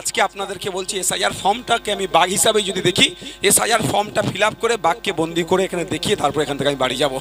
আজকে আপনাদেরকে বলছি, এসআইআর ফর্মটাকে আমি বাঘ হিসাবে যদি দেখি, এসআইআর ফর্মটা ফিল করে বাঘকে বন্দি করে এখানে দেখিয়ে তারপর এখান থেকে আমি বাড়ি যাব।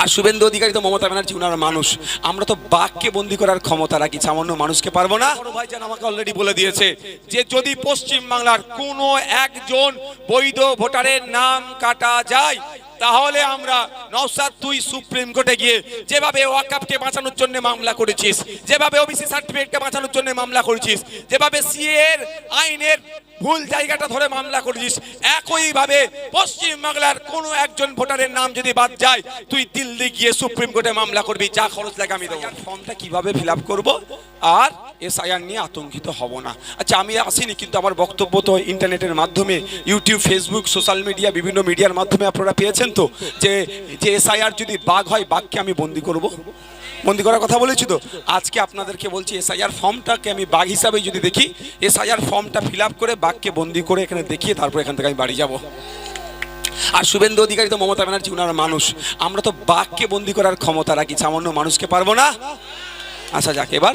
আর শুভেন্দু অধিকারী তো মমতা ব্যানার্জি ওনার মানুষ। আমরা তো বাঘকে বন্দি করার ক্ষমতা রাখি, সামান্য মানুষকে পারব না। বড় ভাইজান আমাকে অলরেডি বলে দিয়েছে যে, যদি পশ্চিম বাংলার কোনো একজন বৈধ ভোটারের নাম কাটা যায় তাহলে আমরা নওসাদ তুই সুপ্রিম কোর্টে গিয়ে যেভাবে ওয়াকাপকে বাঁচানোর জন্য মামলা করেছিস, যেভাবে ওবিসি সার্টিফিকেটকে বাঁচানোর জন্য মামলা করেছিস, যেভাবে সিএর আইনের ভুল জায়গাটা ধরে মামলা করেছিস, একইভাবে পশ্চিম বাংলার কোনো একজন ভোটারের নাম যদি বাদ যায়, তুই দিল্লি গিয়ে সুপ্রিম কোর্টে মামলা করবি, যা খরচ লাগে আমি দেবো। ফর্মটা কীভাবে ফিল আপ করব? আর এসআইআর নিয়ে আতঙ্কিত হব না। আচ্ছা আমি আসিনি, কিন্তু আমার বক্তব্য তো ইন্টারনেটের মাধ্যমে, ইউটিউব, ফেসবুক, সোশ্যাল মিডিয়া, বিভিন্ন মিডিয়ার মাধ্যমে আপনারা পেয়েছেন তো? যে যে এসআইআর যদি বাঘ হয়, বাঘকে আমি বন্দি করব? বন্দি করার কথা বলেছি তো? আজকে আপনাদেরকে বলছি, এসআইআর ফর্মটাকে আমি বাঘ হিসাবে যদি দেখি, এসআইআর ফর্মটা ফিল করে বাঘকে বন্দি করে এখানে দেখিয়ে তারপর এখান থেকে আমি বাড়ি যাব। আর শুভেন্দু অধিকারী তো মমতা ব্যানার্জি ওনার মানুষ। আমরা তো বাঘকে বন্দি করার ক্ষমতা রাখি, সামান্য মানুষকে পারব না? আচ্ছা যাক এবার।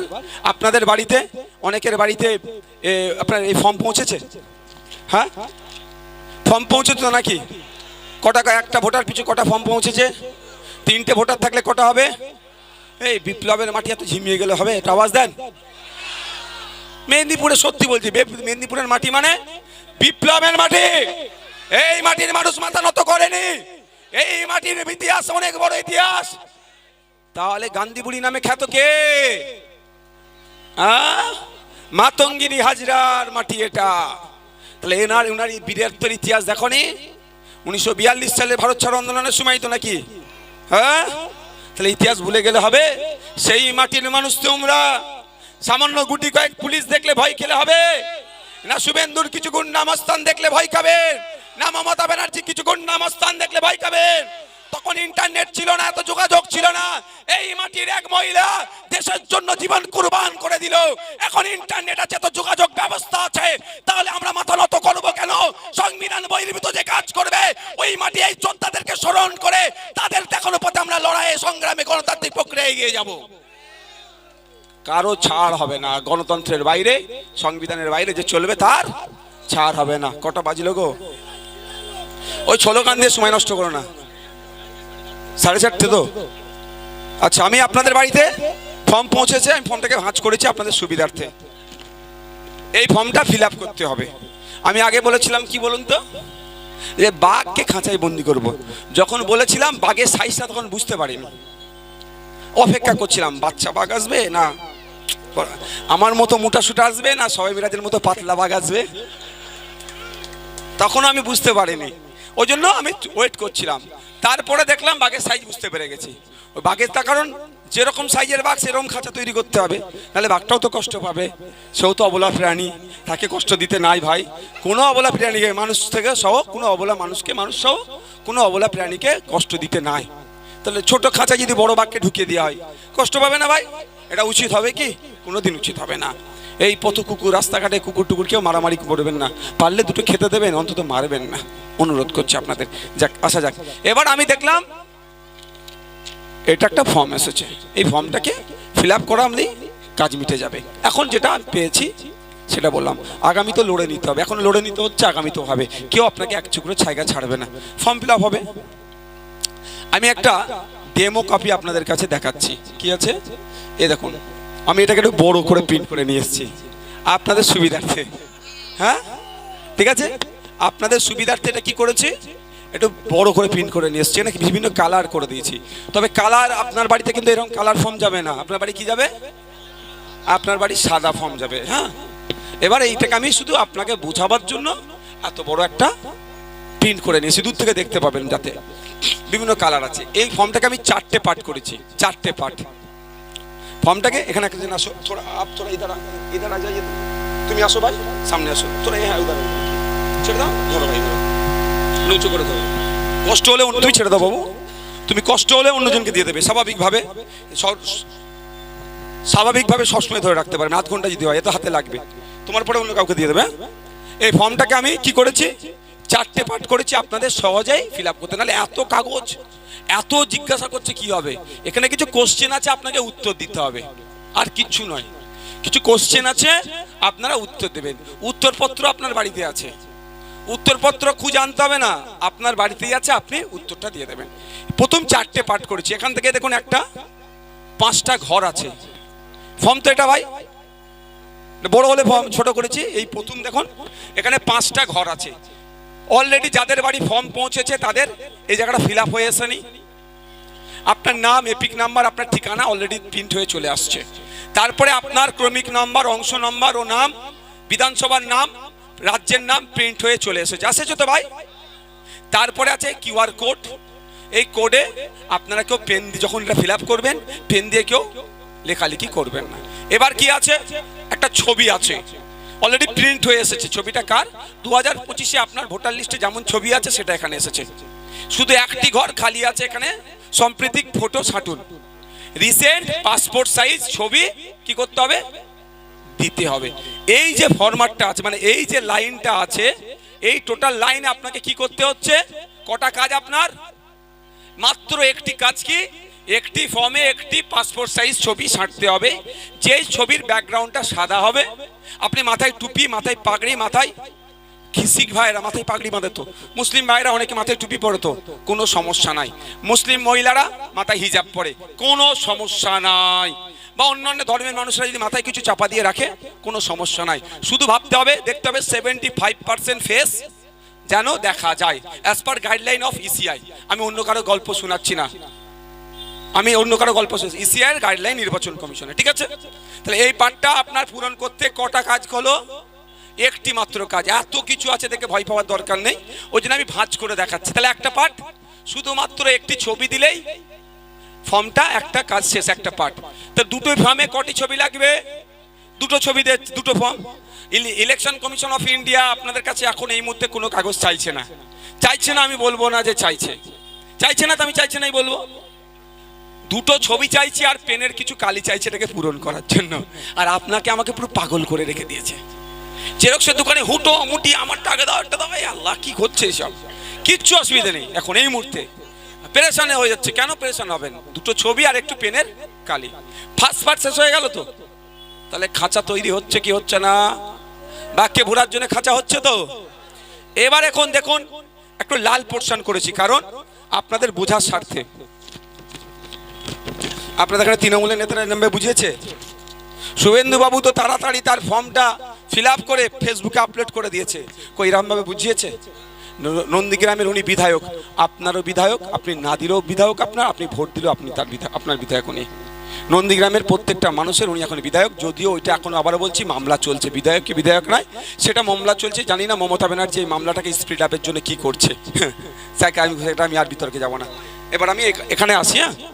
আপনাদের বাড়িতে, অনেকের বাড়িতে আপনার এই ফর্ম পৌঁছেছে? হ্যাঁ? ফর্ম পৌঁছেছে তো নাকি? কটা একটা ভোটার পিছু কটা ফর্ম পৌঁছেছে? তিনটে ভোটার থাকলে কটা হবে? এই বিপ্লবের মাটি এত ঝিমিয়ে গেলে হবে, এটা আওয়াজ দেন। মেদিনীপুরে সত্যি বলছি মেদিনীপুরের মাটি মানে বিপ্লবের মাটি। এই মাটির মানুষ মাথা নত করেনি। এই মাটির ইতিহাস অনেক বড় ইতিহাস। তাহলে গান্ধী বুড়ি নামে খ্যাত কে? মাতঙ্গিনী হাজরার মাটি এটা। তাহলে এনার উনার বীরত্বের ইতিহাস দেখো নি। উনিশশো বিয়াল্লিশ সালে ভারত ছাড়ো আন্দোলনের সময় তো নাকি? হ্যাঁ তাহলে ইতিহাস ভুলে গেলে হবে। সেই মাটির মানুষ তোমরা। সামান্য গুটি কয়েক পুলিশ দেখলে ভয় খেলে হবে। না শুভেন্দুর কিছু গুন্ডামস্তান দেখলে ভয় খাবেন না মমতা ব্যানার্জি কিছু গুন্ডামস্তান দেখলে ভয় খাবেন তখন ইন্টারনেট ছিল না, এত যোগাযোগ ছিল না। এই মাটির এক মহিলা দেশের জন্য জীবন কুরবান করে দিল। এখন ইন্টারনেট আছে, এত যোগাযোগ ব্যবস্থা আছে। তাহলে আমরা মাথা নত করব কেন? সংবিধান বহির্ভূত যে কাজ করবে, ওই মাটি এই যোদ্ধাদেরকে স্মরণ করে তাদের দেখানো পথে আমরা লড়াইয়ে সংগ্রামে গণতান্ত্রিক প্রক্রিয়া এগিয়ে যাব। কারও ছাড় হবে না। গণতন্ত্রের বাইরে, সংবিধানের বাইরে যে চলবে তার ছাড় হবে না। কটা বাজিল গো? ওই স্লোগান দিয়ে সময় নষ্ট করো না। সাড়ে চারটে তো? আচ্ছা আমি আপনাদের বাড়িতে ফর্ম পৌঁছেছে, আমি ফর্মটাকে ভাঁজ করেছি আপনাদের সুবিধার্থে। এই ফর্মটা ফিল করতে হবে। আমি আগে বলেছিলাম কি বলুন তো? যে বাঘকে খাঁচায় বন্দি করব। যখন বলেছিলাম বাঘের সাইজটা তখন বুঝতে পারিনি। অপেক্ষা করছিলাম, বাচ্চা বাঘ আসবে না? আমার মতো মোটা সুটা আসবে না? সবাই মিরাজের মতো পাতলা বাঘ আসবে? তখন আমি বুঝতে পারিনি। ওই জন্য আমি ওয়েট করছিলাম। তারপরে দেখলাম বাঘের সাইজ বুঝতে পেরে গেছি। ওই বাঘের তার কারণ যেরকম সাইজের বাঘ, সেরকম খাঁচা তৈরি করতে হবে। নাহলে বাঘটাও তো কষ্ট পাবে। সেও তো অবলা প্রাণী, তাকে কষ্ট দিতে নাই ভাই। কোনো অবলা প্রাণীকে মানুষ থেকে সহ, কোনো অবলা মানুষকে মানুষ সহ, কোনো অবলা প্রাণীকে কষ্ট দিতে নাই। তাহলে ছোট খাঁচা যদি বড় বাঘকে ঢুকিয়ে দেওয়া হয়, কষ্ট পাবে না ভাই? এটা উচিত হবে কি? কোনোদিন উচিত হবে না। এই পথ কুকুর, রাস্তাঘাটে কুকুর টুকুর কেউ মারামারি করবেন না। পারলে দুটো খেতে দেবেন, অন্তত মারবেন না। অনুরোধ করছি আপনাদের। যাক, আসা যাক। এবার আমি দেখলাম, এটা একটা ফর্ম এসেছে। এই ফর্মটাকে ফিল আপ করা আমি কাজ মিটে যাবে। এখন যেটা পেয়েছি, সেটা বললাম, আগামী তো লড়ে নিতে হবে। এখন লড়ে নিতে হচ্ছে, আগামী তো হবে। কেউ আপনাকে এক চুকরো ছায়গা ছাড়বে না। ফর্ম ফিল হবে। আমি একটা ডেমো কপি আপনাদের কাছে দেখাচ্ছি। কি আছে? এ দেখুন। আমি এটাকে একটু বড় করে প্রিন্ট করে নিয়ে এসেছি। আপনাদের সুবিধার্থে। হ্যাঁ? ঠিক আছে? আপনাদের সুবিধার্থে এটা কি করেছি? একটু বড় করে প্রিন্ট করে নিয়ে এসেছি। নাকি বিভিন্ন কালার করে দিয়েছি। তবে কালার আপনার বাড়িতে কিন্তু এরকম কালার ফর্ম যাবে না। আপনার বাড়ি কি যাবে? আপনার বাড়ি সাদা ফর্ম যাবে। হ্যাঁ? এবার এইটাকে আমি শুধু আপনাকে বোঝাবার জন্য এত বড় একটা প্রিন্ট করে নিয়েছি। দূর থেকে দেখতে পাবেন যাতে। বিভিন্ন কালার আছে। এই ফর্মটাকে আমি চারটে পার্ট করেছি। চারটে পার্ট ফর্মটাকে এখানে একজন আসো। থোড়া আপ থোড়া ইধার আ যাইয়ে তুমি আসো ভাই, সামনে আসো। তোরা হ্যাঁ উধার। ছেড়ে দাও। ধরো ভাই, ধরো। করে ধরো। কষ্ট হলে অন্য- তুমি ছেড়ে দাও বাবু। তুমি কষ্ট হলে অন্যজনকে দিয়ে দেবে, স্বাভাবিকভাবে। স্বাভাবিকভাবে সবসময় ধরে রাখতে পারবে আধ ঘণ্টা যদি হয়, এত হাতে লাগবে। তোমার পরে অন্য কাউকে দিয়ে দেবে হ্যাঁ? এই ফর্মটাকে আমি কি করেছি? চারটে পার্ট করেছি, আপনাদের সহজেই ফিল আপ করতে। নাহলে এত কাগজ এত জিজ্ঞাসা করছে কি হবে? এখানে কিছু কোশ্চেন আছে, আপনাকে উত্তর দিতে হবে। আর কিচ্ছু নয়। কিছু কোশ্চেন আছে, আপনারা উত্তর দেবেন। উত্তরপত্র আপনার বাড়িতে আছে। উত্তরপত্র খুঁজে আনতে হবে না। আপনার বাড়িতেই আছে, আপনি উত্তরটা দিয়ে দেবেন। প্রথম চারটে পাঠ করেছি। এখান থেকে দেখুন একটা, পাঁচটা ঘর আছে। ফর্ম তো এটা ভাই। বড় হলে ফর্ম ছোট করেছি। এই প্রথম দেখুন, এখানে পাঁচটা ঘর আছে। অলরেডি যাদের বাড়ি ফর্ম পৌঁছেছে, তাদের এই জায়গাটা ফিল আপ হয়ে আসেনি আপনার নাম, এপিক নাম্বার, আপনার ঠিকানা অলরেডি প্রিন্ট হয়ে চলে আসছে। তারপরে আপনার ক্রমিক নাম্বার, অংশ নাম্বার ও নাম, বিধানসভার নাম, রাজ্যের নাম প্রিন্ট হয়ে চলে এসেছে। আসেছে তো ভাই? তারপরে আছে কিউআর কোড এই কোডে আপনারা কেউ পেন দিয়ে যখন এটা ফিল করবেন পেন দিয়ে কেউ লেখালেখি করবেন না। এবার কি আছে? একটা ছবি আছে। অলরেডি প্রিন্ট হয়ে এসেছে। ছবিটা কার? দু হাজার পঁচিশে আপনার ভোটার লিস্টে যেমন ছবি আছে, সেটা এখানে এসেছে। শুধু একটি ঘর খালি আছে এখানে, সম্প্রীতিক ফটো ছাটুন। রিসেন্ট পাসপোর্ট সাইজ ছবি কি করতে হবে? দিতে হবে। এই যে ফরম্যাটটা আছে মানে এই যে লাইনটা আছে, এই টোটাল লাইনে আপনাকে কি করতে হচ্ছে? কটা কাজ আপনার? মাত্র একটি কাজ কি? একটি ফর্মে একটি পাসপোর্ট সাইজ ছবি ছাঁটতে হবে। যেই ছবির ব্যাকগ্রাউন্ডটা সাদা হবে, আপনি মাথায় টুপি, মাথায় পাগড়ি, মাথায় খিসিক ভাইরা মাথায় পাগড়ি বাঁধে তো। মুসলিম ভাইরা অনেকে মাথায় টুপি পরে তো, কোনো সমস্যা নাই। মুসলিম মহিলারা মাথায় হিজাব পরে, কোনো সমস্যা নাই। বা অন্যান্য ধর্মের মানুষরা যদি মাথায় কিছু চাপা দিয়ে রাখে, কোনো সমস্যা নাই। শুধু ভাবতে হবে, দেখতে হবে সেভেন্টি ফাইভ পার্সেন্ট ফেস যেন দেখা যায় as per guideline of ECI আমি অন্য কারও গল্প শোনাচ্ছি না। আমি অন্য কারও গল্প শুনছি ইসিআই এর গাইডলাইন নির্বাচন কমিশনে, ঠিক আছে? তাহলে এই পার্টটা আপনার পূরণ করতে কটা কাজ হলো? একটি মাত্র কাজ, এত কিছু আছে দেখে ভয় পাওয়ার দরকার নেই। ওই জন্য আমি ভাঁজ করে দেখাচ্ছি। তাহলে একটা পার্ট, শুধুমাত্র একটি ছবি দিলেই ফর্মটা, একটা কাজ শেষ, একটা পার্ট। তো দুটো ফর্মে কটি ছবি লাগবে? দুটো ছবি দে, দুটো form. Election commission of India আপনাদের কাছে এখন এই মুহূর্তে কোনো কাগজ চাইছে না। চাইছে না আমি বলব না যে চাইছে। চাইছে না তো আমি চাইছে নাই বলব। দুটো ছবি চাইছি আর পেনের কিছু কালি চাইছে এটাকে পূরণ করার জন্য। আর আপনাকে আমাকে পুরো পাগল করে রেখে দিয়েছে। জেরক্সের দোকানে হুটো মুটি আমার টাকা দাও একটা দাও আল্লাহ কি হচ্ছে এসব? কিচ্ছু অসুবিধা নেই, এখন এই মুহূর্তে। পেরেশানে হয়ে যাচ্ছে, কেন পেরেশান হবেন? দুটো ছবি আর একটু পেনের কালি। ফার্স্ট পার্ট শেষ হয়ে গেল তো? তাহলে খাঁচা তৈরি হচ্ছে কি হচ্ছে না? বাক্যে ভোরার জন্য খাঁচা হচ্ছে তো? এবার এখন দেখুন, একটু লাল পোর্শন করেছি, কারণ আপনাদের বোঝার স্বার্থে। আপনাদের এখানে তৃণমূলের নেতারা নামে বুঝিয়েছে? শুভেন্দুবাবু তো তাড়াতাড়ি তার ফর্মটা ফিল করে ফেসবুকে আপলোড করে দিয়েছে। কই ভাবে বুঝিয়েছে? নন্দীগ্রামের উনি বিধায়ক। আপনারও বিধায়ক, আপনি না দিলেও বিধায়ক আপনার, আপনি ভোট দিলেও আপনি তার আপনার বিধায়ক উনি। নন্দীগ্রামের প্রত্যেকটা মানুষের উনি এখন বিধায়ক, যদিও ওইটা এখন আবারও বলছি, মামলা চলছে। বিধায়ক কি বিধায়ক নয়, সেটা মামলা চলছে, জানি না মমতা ব্যানার্জি এই মামলাটাকে স্পিড আপের জন্য কি করছে। তাকে আমি সেটা আমি আর বিতর্কে যাব না। এবার আমি এখ- এখানে আসি হ্যাঁ?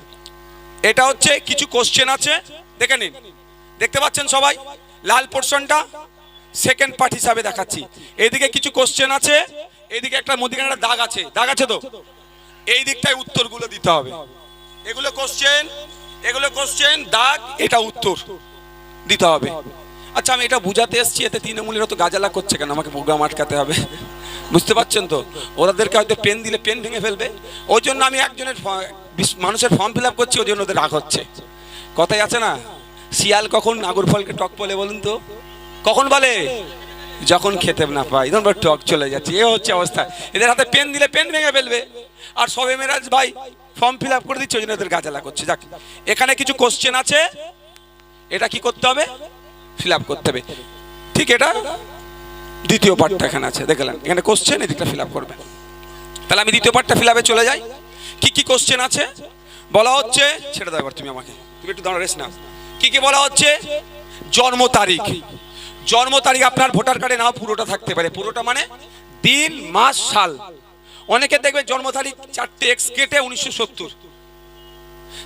এটা হচ্ছে কিছু কোশ্চেন আছে, দেখে নিন। দেখতে পাচ্ছেন সবাই? লাল পোর্শনটা সেকেন্ড পার্ট হিসাবে দেখাচ্ছি। এইদিকে কিছু কোশ্চেন আছে এইদিকে একটা মধ্যিখানে একটা দাগ আছে। দাগ আছে তো? এই দিকটায় উত্তরগুলো দিতে হবে। এগুলো কোশ্চেন এগুলো কোশ্চেন দাগ, এটা উত্তর দিতে হবে। আচ্ছা আমি এটা বুঝাতে এসেছি, এতে তৃণমূলের তো গাজালা করছে কেন? আমাকে প্রোগ্রাম আটকাতে হবে। বুঝতে পারছেন তো? ওদেরকে হয়তো পেন দিলে পেন ভেঙে ফেলবে। ওই জন্য আমি একজনের মানুষের ফর্ম ফিল আপ করছি ওই জন্য ওদের রাগ হচ্ছে। কথাই আছে না? শিয়াল কখন নাগর ফলকে টক বলে বলুন তো? কখন বলে? যখন খেতে না পাই তখন টক চলে যাচ্ছে। এ হচ্ছে অবস্থা। এদের হাতে পেন দিলে পেন ভেঙে ফেলবে। আর সবে মেরাজ ভাই ফর্ম ফিল আপ করে দিচ্ছে, ওই জন্য ওদের গাজালা করছে। যাক, এখানে কিছু কোশ্চেন আছে। এটা কি করতে হবে? ফিল আপ করতে হবে। ঠিক এটা? দ্বিতীয় পার্টটা এখানে আছে। দেখলেন এখানে কোশ্চেন এদিকটা ফিল আপ করবে। তাহলে আমি দ্বিতীয় পার্টটা ফিল আপে চলে যাই। কি কি কোশ্চেন আছে? বলা হচ্ছে ছেড়ে দাও তুমি আমাকে। তুমি একটু দাঁড়া রেস্ট নাও। কি কি বলা হচ্ছে? জন্ম তারিখ। জন্ম তারিখ আপনার ভোটার কার্ডে নাও, পুরোটা থাকতে পারে। পুরোটা মানে দিন, মাস, সাল। অনেকে দেখবে জন্ম তারিখ চারটে এক্স কেটে উনিশশো সত্তর।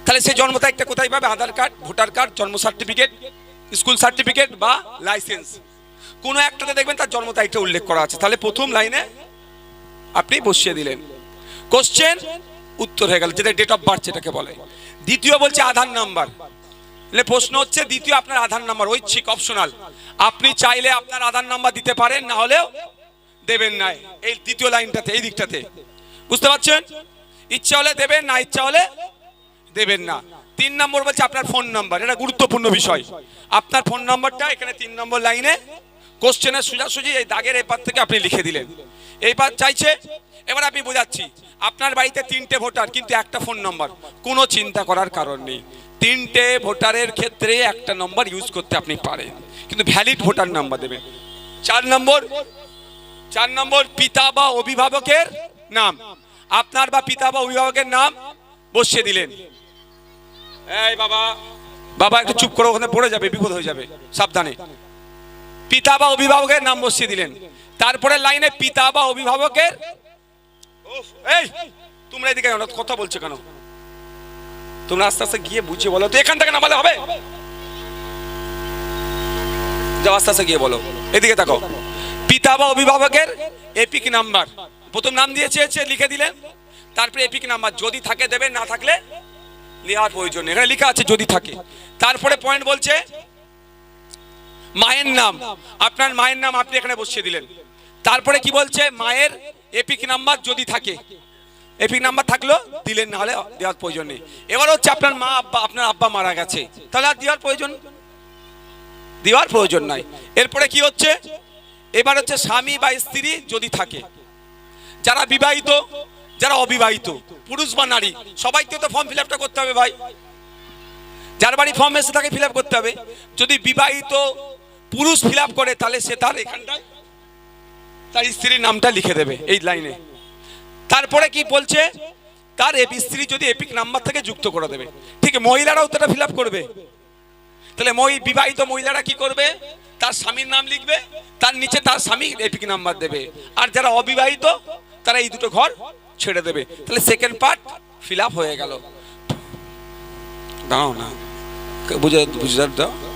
তাহলে সেই জন্ম তারিখটা কোথায় পাবে? আধার কার্ড ভোটার কার্ড জন্ম সার্টিফিকেট স্কুল সার্টিফিকেট বা লাইসেন্স কোনো একটাতে দেখবেন তার জন্ম তারিখটা উল্লেখ করা আছে। তাহলে প্রথম লাইনে আপনি বসিয়ে দিলেন। কোশ্চেন উত্তর হয়ে গেল, যেটা ডেট অফ বার্থ যেটাকে বলে। দ্বিতীয় বলছে আধার নাম্বার। তাহলে প্রশ্ন হচ্ছে, দ্বিতীয় আপনার আধার নাম্বার ঐচ্ছিক অপশনাল আপনি চাইলে আপনার আধার নাম্বার দিতে পারেন, না হলেও দেবেন না এই দ্বিতীয় লাইনটাতে, এই দিকটাতে। বুঝতে পারছেন? ইচ্ছা হলে দেবেন, না ইচ্ছা হলে দেবেন না। তিন নম্বর বলছে আপনার ফোন নাম্বার এটা গুরুত্বপূর্ণ বিষয়। আপনার ফোন নাম্বারটা এখানে তিন নম্বর লাইনে কোশ্চেনের সোজাসুজি এই দাগের এপার থেকে আপনি লিখে দিলেন। এইবার চাইছে এবার আমি বোঝাচ্ছি, আপনার বাড়িতে তিনটে ভোটার, কিন্তু একটা ফোন নাম্বার। কোনো চিন্তা করার কারণ নেই। তিনটে ভোটারের ক্ষেত্রে একটা নম্বর ইউজ করতে আপনি পারেন। কিন্তু ভ্যালিড ভোটার নাম্বার দেবেন। চার নম্বর চার নম্বর পিতা বা অভিভাবকের নাম। আপনার বা পিতা বা অভিভাবকের নাম বসিয়ে দিলেন। এই বাবা বাবা একটু চুপ করে ওখানে পড়ে যাবে, বিপদ হয়ে যাবে, সাবধানে। পিতা বা অভিভাবকের নাম বসিয়ে দিলেন। তারপরে লাইনে পিতা বা অভিভাবকের এই, তোমরা এদিকে কথা বলছো কেন? তোমরা আস্তে আস্তে গিয়ে বুঝিয়ে বলো, তো এখান থেকে নামালে হবে? যাও, আস্তে আস্তে গিয়ে বলো। এদিকে দেখো পিতা বা অভিভাবকের এপিক নাম্বার। প্রথম নাম দিয়ে চেয়েছে লিখে দিলেন তারপরে এপিক নাম্বার, যদি থাকে দেবেন না থাকলে লেখার প্রয়োজন এখানে লেখা আছে, যদি থাকে। তারপরে পয়েন্ট বলছে, মায়ের নাম। আপনার মায়ের নাম আপনি এখানে বসিয়ে দিলেন। তারপরে কি বলছে? মায়ের এপিক নাম্বার যদি থাকে এপিক নাম্বার থাকল, দিলেন না হলে দেওয়ার প্রয়োজন নেই। এবার হচ্ছে আপনার মা, আব্বা, আপনার আব্বা মারা গেছে, তাহলে আর দেওয়ার প্রয়োজন দেওয়ার প্রয়োজন নাই। এরপরে কি হচ্ছে? এবার হচ্ছে স্বামী বা স্ত্রী যদি থাকে, যারা বিবাহিত, যারা অবিবাহিত, পুরুষ বা নারী, সবাইকে তো ফর্ম ফিল আপটা করতে হবে ভাই। যার বাড়ি ফর্ম এসে তাকে ফিল করতে হবে। যদি বিবাহিত পুরুষ ফিল করে, তাহলে সে তার এখানটায় তার স্ত্রীর নামটা লিখে দেবে এই লাইনে। তারপরে কি বলছে? তার স্ত্রী যদি এপিক নাম্বার থেকে যুক্ত করে দেবে। ঠিক, মহিলারাও তো ফিল আপ করবে। তাহলে মই বিবাহিত মহিলারা কি করবে? তার স্বামীর নাম লিখবে, তার নিচে তার স্বামী এপিক নাম্বার দেবে। আর যারা অবিবাহিত, তারা এই দুটো ঘর ছেড়ে দেবে। তাহলে সেকেন্ড পার্ট ফিল হয়ে গেল। দাও না। বুঝে বুঝতে দাও।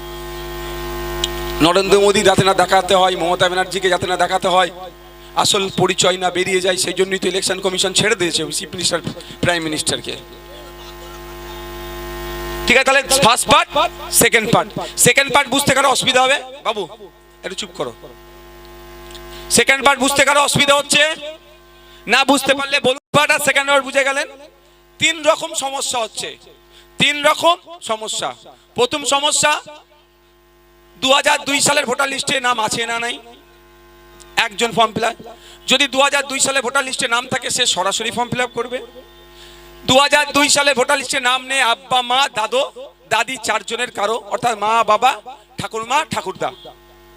নরেন্দ্র মোদী যাতে না দেখাতে হয়, মমতা ব্যানার্জিকে যাতে না দেখাতে হয়, আসল পরিচয় না বেরিয়ে যায় সেই জন্যই তো ইলেকশন কমিশন ছেড়ে দিয়েছে চিফ মিনিস্টার প্রাইম মিনিস্টারকে ঠিক আছে, তাহলে first part second part second part বুঝতে কারও অসুবিধা হবে? বাবু, একটু চুপ করো। সেকেন্ড পার্ট বুঝতে কারও অসুবিধা হচ্ছে? না বুঝতে পারলে বলুন পার্ট আর সেকেন্ড পার্ট বুঝে গেলেন। তিন রকম সমস্যা হচ্ছে। তিন রকম সমস্যা। প্রথম সমস্যা দু সালের ভোটার লিস্টে নাম আছে না নাই? একজন ফর্ম ফিল যদি দু সালে ভোটার লিস্টে নাম থাকে, সে সরাসরি ফর্ম ফিল করবে। দু সালে ভোটার লিস্টে নাম নেই আব্বা, মা, দাদু, দাদি, চারজনের কারও, অর্থাৎ মা, বাবা, ঠাকুরমা, ঠাকুরদা।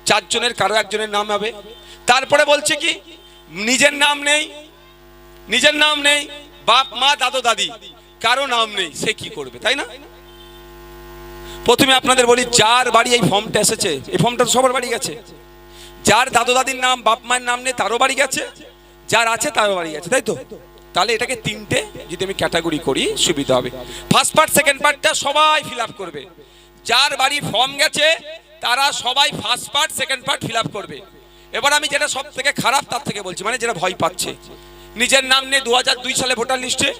চারজনের কারও একজনের নাম হবে। তারপরে বলছে কি, নিজের নাম নেই, নিজের নাম নেই, বাপ, মা, দাদু, দাদি, কারও নাম নেই, সে কি করবে, তাই না? প্রথমে আপনাদের বলি, যার বাড়ি এই ফর্মটা এসেছে, এই ফর্মটা তো সবার বাড়ি গেছে। যার দাদু দাদির নাম, বাপ মায়ের নাম নেই তারও বাড়ি গেছে, যার আছে তারও বাড়ি গেছে, তাই তো? তাহলে এটাকে তিনটে যদি আমি ক্যাটাগরি করি, সুবিধা হবে। ফার্স্ট পার্ট সেকেন্ড পার্টটা সবাই ফিল করবে। যার বাড়ি ফর্ম গেছে, তারা সবাই first part second part fill করবে। এবার আমি যেটা সব থেকে খারাপ, তার থেকে বলছি মানে যেটা ভয় পাচ্ছে। নিজের নাম নেই দু সালে ভোটার লিস্টে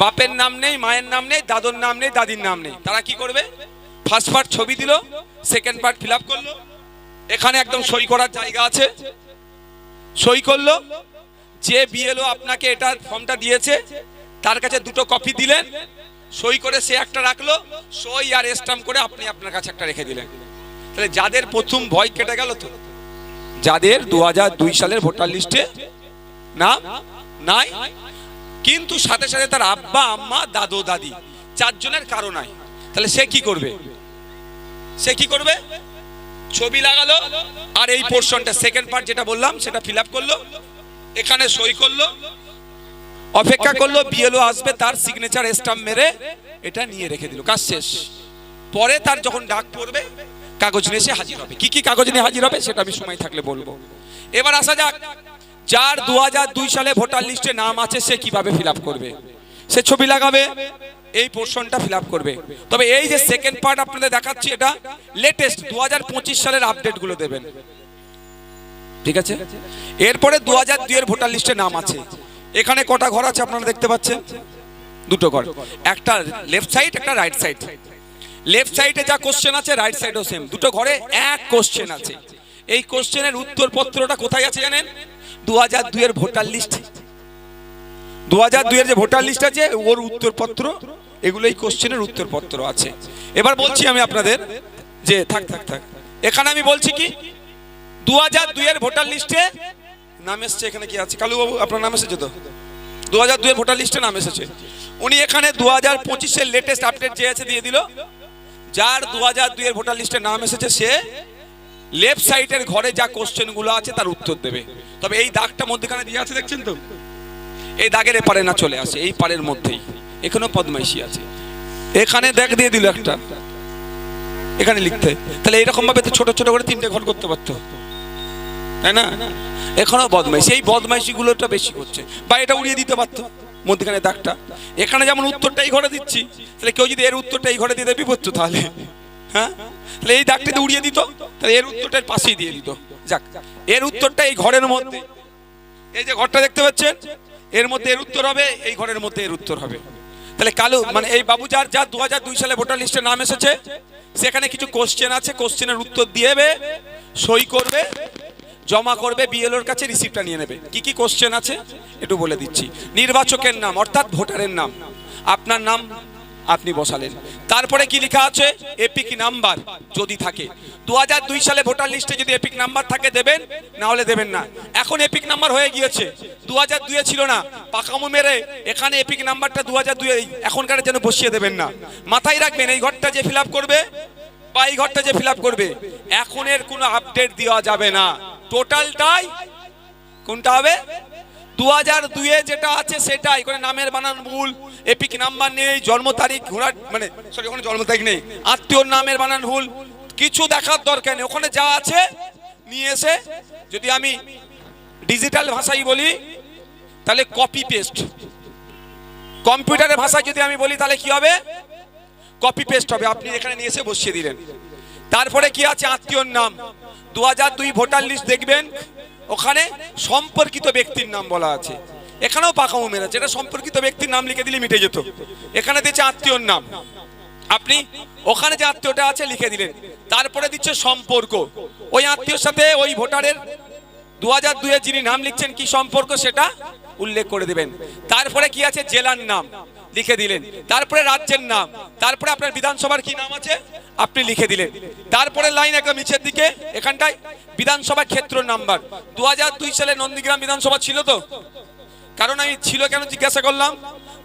বাপের নাম নেই, মায়ের নাম নেই, দাদুর নাম নেই, দাদির নাম নেই। তারা কি করবে? ফার্স্ট পার্ট ছবি দিল সেকেন্ড পার্ট ফিল আপ করল। এখানে একদম সই করার জায়গা আছে। সই করল, যে বিএলও আপনাকে এটা ফর্মটা দিয়েছে, তার কাছে দুটো কপি দিলেন। সই করে সে একটা রাখল, সই আর স্টাম্প করে আপনি আপনার কাছে একটা রেখে দিলেন। তাহলে যাদের প্রথম ভয় কেটে গেল তো? যাদের দু সালের ভোটার লিস্টে নাম নাই কিন্তু সাথে সাথে তার আব্বা আম্মা দাদু দাদি চারজনের কারও নাই। তাহলে সে কি করবে? সে কি করবে? ছবি লাগালো আর এই পোর্শনটা সেকেন্ড পার্ট যেটা বললাম সেটা ফিল আপ করল এখানে সই করল অপেক্ষা করল বিএলও আসবে তার সিগনেচার স্টাম্প মেরে এটা নিয়ে রেখে দিল কাজ শেষ। পরে তার যখন ডাক পড়বে কাগজ নিয়ে এসে হাজির হবে। কি কি কাগজ নিয়ে হাজির হবে সেটা আমি সময় থাকলে বলব। এবার আসা যাক যার দু দুই সালে ভোটার লিস্টে নাম আছে, সে কীভাবে ফিল করবে? সে ছবি লাগাবে, এই পোর্শনটা ফিল করবে। তবে এই যে সেকেন্ড পার্ট আপনাদের দেখাচ্ছি, এটা লেটেস্ট দু হাজার পঁচিশ সালের আপডেটগুলো দেবেন। ঠিক আছে? এরপরে দু হাজার দুইয়ের ভোটার লিস্টে নাম আছে। এখানে কটা ঘর আছে আপনারা দেখতে পাচ্ছেন? দুটো ঘর। একটা লেফট সাইড একটা রাইট সাইড লেফট সাইডে যা কোশ্চেন আছে রাইট সাইডও সেম দুটো ঘরে এক কোশ্চেন আছে। এই কোশ্চেনের উত্তরপত্রটা কোথায় আছে জানেন? দু হাজার দুইয়ের ভোটার লিস্ট দু হাজার দুইয়ের যে ভোটার লিস্ট আছে, ওর উত্তরপত্র, এগুলোই কোশ্চেনের উত্তরপত্র আছে। এবার বলছি আমি আপনাদের যে, থাক থাক থাক। এখানে আমি বলছি কি দু হাজার দুইয়ের ভোটার লিস্টে নাম এসছে, এখানে কি আছে? কালুবাবু, আপনার নাম এসেছে তো? দু হাজার দুইয়ের ভোটার লিস্টে নাম এসেছে। উনি এখানে দু হাজার পঁচিশের লেটেস্ট আপডেট যে আছে, দিয়ে দিল। যার দু হাজার দুইয়ের ভোটার লিস্টে নাম এসেছে, সে লেফট সাইডের ঘরে যা কোশ্চেনগুলো আছে তার উত্তর দেবে। তবে এই দাগটা মধ্যখানে দিয়ে আছে, দেখছেন তো? এই দাগের এপারে না চলে আসে, এই পারের মধ্যেই। এখানেও পদ্মাইশি আছে। এখানে দেখ দিয়ে দিল একটা। এখানে লিখতে। তাহলে এইরকম ভাবে তো ছোট ছোট করে তিনটে ঘর করতে পারতো। তাই না? এখনও বদমাইশি। এই বদমাইশি গুলোটা বেশি করছে বা এটা উড়িয়ে দিতে পারতো, মধ্যখানে দাগটা। এখানে যেমন উত্তরটা এই ঘরে দিচ্ছি, তাহলে কেউ যদি এর উত্তরটা এই ঘরে দিতে বিপত্ত তাহলে। হ্যাঁ? তাহলে এই দাগটাতে উড়িয়ে দিত, তাহলে এর উত্তরটার পাশেই দিয়ে দিত। যাক, এর উত্তরটা এই ঘরের মধ্যে। এই যে ঘরটা দেখতে পাচ্ছেন, এর মধ্যে এর উত্তর হবে, এই ঘরের মধ্যে এর উত্তর হবে। তাহলে কালু মানে এই বাবু যার যার দু সালে ভোটার লিস্টে নাম এসেছে, সেখানে কিছু কোশ্চেন আছে কোশ্চেনের উত্তর দিয়েবে সই করবে, জমা করবে, বিএলওর কাছে রিসিপ্টটা নিয়ে নেবে। কি কি কোশ্চেন আছে, একটু বলে দিচ্ছি। নির্বাচকের নাম, অর্থাৎ ভোটারের নাম। আপনার নাম আপনি বসালেন। তারপরে কি লেখা আছে? এপিক নাম্বার যদি থাকে। দু সালে ভোটার লিস্টে যদি এপিক নাম্বার থাকে দেবেন, না হলে দেবেন না। এখন এপিক নাম্বার হয়ে গিয়েছে। দু হাজার দুয়ে ছিল না। পাকামো মেরে এখানে এপিক নাম্বারটা দু হাজার দুয়ে এখনকার যেন বসিয়ে দেবেন না। মাথায় রাখবেন, এই ঘরটা যে ফিল করবে, বা এই ঘরটা যে ফিল করবে এখন এর কোনো আপডেট দেওয়া যাবে না। টোটালটাই কোনটা হবে? দু হাজার দুয়ে যেটা আছে সেটাই। করে নামের বানান ভুল। এপিক নাম্বার নেই, জন্ম তারিখ ঘোরার মানে সরি ওখানে জন্ম তারিখ নেই। আত্মীয়র নামের বানান ভুল। কিছু দেখার দরকার নেই। ওখানে যা আছে নিয়ে এসে যদি আমি ডিজিটাল ভাষাই বলি, তাহলে কপি পেস্ট কম্পিউটারের ভাষায় যদি আমি বলি, তাহলে কি হবে? কপি পেস্ট হবে। আপনি এখানে নিয়ে এসে বসিয়ে দিলেন। তারপরে কি আছে? আত্মীয়র নাম। দু হাজার দুই ভোটার লিস্ট দেখবেন। ওখানে সম্পর্কিত ব্যক্তির নাম বলা আছে। এখানেও পাকামো মেরেছে এটা সম্পর্কিত ব্যক্তির নাম লিখে দিলে মিটে যেত। এখানে দিচ্ছে আত্মীয়র নাম। আপনি ওখানে যে আত্মীয়টা আছে লিখে দিলেন। তারপরে দিচ্ছে সম্পর্ক। ওই আত্মীয়র সাথে ওই ভোটারের দু হাজার দুয়ে যিনি নাম লিখছেন কি সম্পর্ক সেটা উল্লেখ করে দিবেন। তারপরে কি আছে? জেলার নাম। লিখে দিলেন। তারপরে রাজ্যের নাম। তারপরে আপনার বিধানসভার কি নাম আছে? আপনি লিখে দিলেন। তারপরে লাইন একদম নিচের দিকে, এখানটায় বিধানসভা ক্ষেত্র নাম্বার। দু সালে নন্দীগ্রাম বিধানসভা ছিল তো? কারণ আমি ছিল কেন জিজ্ঞাসা করলাম?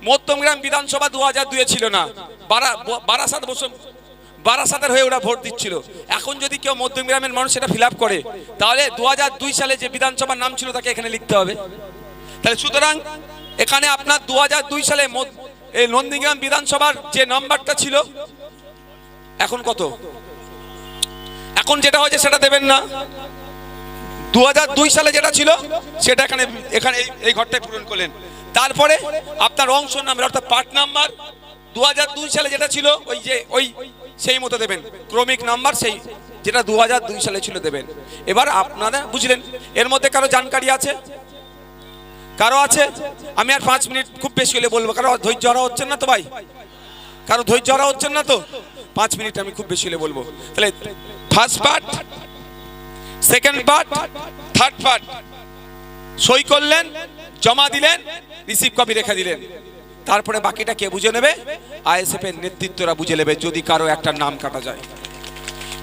মধ্যমগ্রাম বিধানসভা দু হাজার দুয়ে ছিল না। বারা বারাসাত বসে বারাসাতের হয়ে ওরা ভোট দিচ্ছিল। এখন যদি কেউ মধ্যমগ্রামের মানুষ সেটা ফিল করে, তাহলে দু দুই সালে যে বিধানসভার নাম ছিল তাকে এখানে লিখতে হবে। তাহলে সুতরাং, এখানে আপনার দু সালে এই নন্দীগ্রাম বিধানসভার যে নাম্বারটা ছিল, এখন কত? এখন যেটা হয়েছে সেটা দেবেন না। দু দুই সালে যেটা ছিল, সেটা এখানে এখানে এই- ঘরটায় পূরণ করলেন। তারপরে আপনার অংশ নাম্বার, অর্থাৎ পার্ট নাম্বার দু দুই সালে যেটা ছিল, ওই যে, ওই সেই মতো দেবেন। ক্রমিক নাম্বার সেই, যেটা দু সালে ছিল দেবেন। এবার আপনারা বুঝলেন, এর মধ্যে কারও জানকারি আছে? কারও আছে? আমি আর পাঁচ মিনিট খুব বেশি হলে বলব। কারও ধৈর্য হারা হচ্ছেন না তো ভাই? কারও ধৈর্য হারা হচ্ছেন না তো? পাঁচ মিনিট আমি খুব বেশি হলে বলব। তাহলে first part second part third part সই করলেন, জমা দিলেন রিসিভ কপি রেখে দিলেন। তারপরে বাকিটা কে বুঝে নেবে? আইএসএফ এর নেতৃত্বরা বুঝে নেবে যদি কারও একটা নাম কাটা যায়।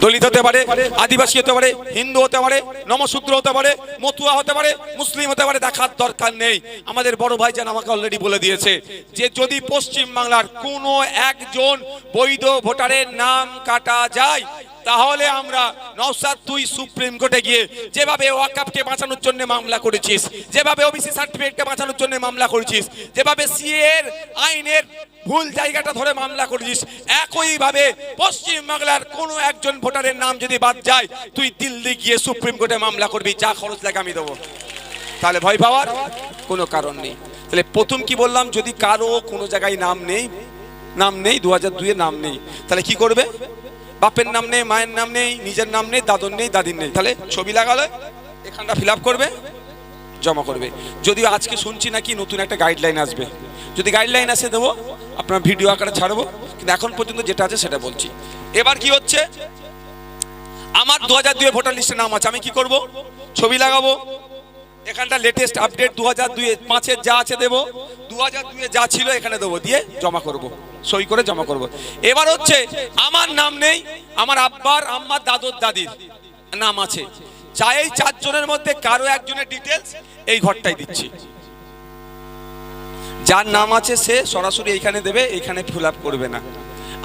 দলিত হতে পারে, আদিবাসী হতে পারে, হিন্দু হতে পারে নমশূদ্র হতে পারে, মতুয়া হতে পারে, মুসলিম হতে পারে, দেখার দরকার নেই। আমাদের বড় ভাই যেন আমাকে অলরেডি বলে দিয়েছে যে যদি পশ্চিম বাংলার কোনো একজন বৈধ ভোটারের নাম কাটা যায় তাহলে আমরা নওসাদ তুই সুপ্রিম কোর্টে গিয়ে যেভাবে ওয়াকাপকে বাঁচানোর জন্য মামলা করেছিস, যেভাবে ওবিসি সার্টিফিকেটকে বাঁচানোর জন্য মামলা করেছিস, যেভাবে সিএর আইনের ভুল জায়গাটা ধরে মামলা করেছিস, একইভাবে পশ্চিম বাংলার কোনো একজন ভোটারের নাম যদি বাদ যায়, তুই দিল্লি গিয়ে সুপ্রিম কোর্টে মামলা করবি, যা খরচ লাগে আমি দেবো। তাহলে ভয় পাওয়ার কোনো কারণ নেই। তাহলে প্রথম কি বললাম, যদি কারও কোনো জায়গায় নাম নেই নাম নেই, দু হাজার দুয়ে নাম নেই, তাহলে কি করবে? বাপের নাম নেই, মায়ের নাম নেই, নিজের নাম নেই, দাদর নেই, দাদির নেই। তাহলে ছবি লাগালে, এখানটা ফিল করবে, জমা করবে। যদিও আজকে শুনছি নাকি নতুন একটা গাইডলাইন আসবে। যদি গাইডলাইন আসে দেবো, আপনার ভিডিও আকারে ছাড়বো, কিন্তু এখন পর্যন্ত যেটা আছে সেটা বলছি। এবার কি হচ্ছে? আমার দু হাজার দুয়ে ভোটার লিস্টে নাম আছে, আমি কি করব? ছবি লাগাবো। এখানটা লেটেস্ট আপডেট দু হাজার দুয়ে পাঁচের যা আছে দেবো দু হাজার দুয়ে যা ছিল এখানে দেবো, দিয়ে জমা করব। সই করে জমা করব। এবার হচ্ছে, আমার নাম নেই, আমার আব্বার আম্মার দাদুর দাদির নাম আছে। চাই এই চারজনের মধ্যে কারও একজনের ডিটেলস এই ঘরটাই দিচ্ছি। যার নাম আছে সে সরাসরি এইখানে দেবে, এইখানে ফিল করবে না।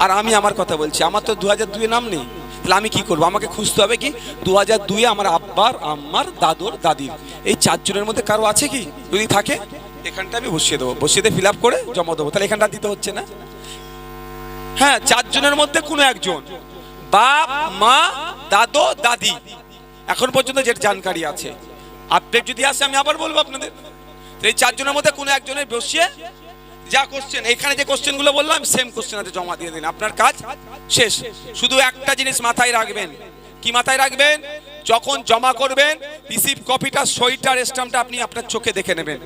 আর আমি আমার কথা বলছি, আমার তো দু হাজার দুয়ে নাম নেই। তাহলে আমি কি করব? আমাকে খুঁজতে হবে কি? দু হাজার দুয়ে আমার আব্বার, আম্মার, দাদুর, দাদির। এই চারজনের মধ্যে কারও আছে কি? যদি থাকে, এখানটা আমি বসিয়ে দেবো। বসিয়ে দিয়ে ফিল আপ করে জমা দেবো। তাহলে এখানটা দিতে হচ্ছে না? হ্যাঁ চারজনের মধ্যে কোনো একজন। বাপ, মা, দাদো, দাদি। এখন পর্যন্ত যে জানকারি আছে। আপডেট যদি আসে, আমি আবার বলব আপনাদের। এই চারজনের মধ্যে কোনো একজনের বসিয়ে যা কোশ্চেন এখানে যে কোশ্চেনগুলো বললাম সেম কোশ্চেন আছে, জমা দিয়ে দিন। আপনার কাজ শেষ। শুধু একটা জিনিস মাথায় রাখবেন। কি মাথায় রাখবেন? যখন জমা করবেন রিসিভ কপিটা সইটার স্টাম্পটা আপনি আপনার চোখে দেখে নেবেন।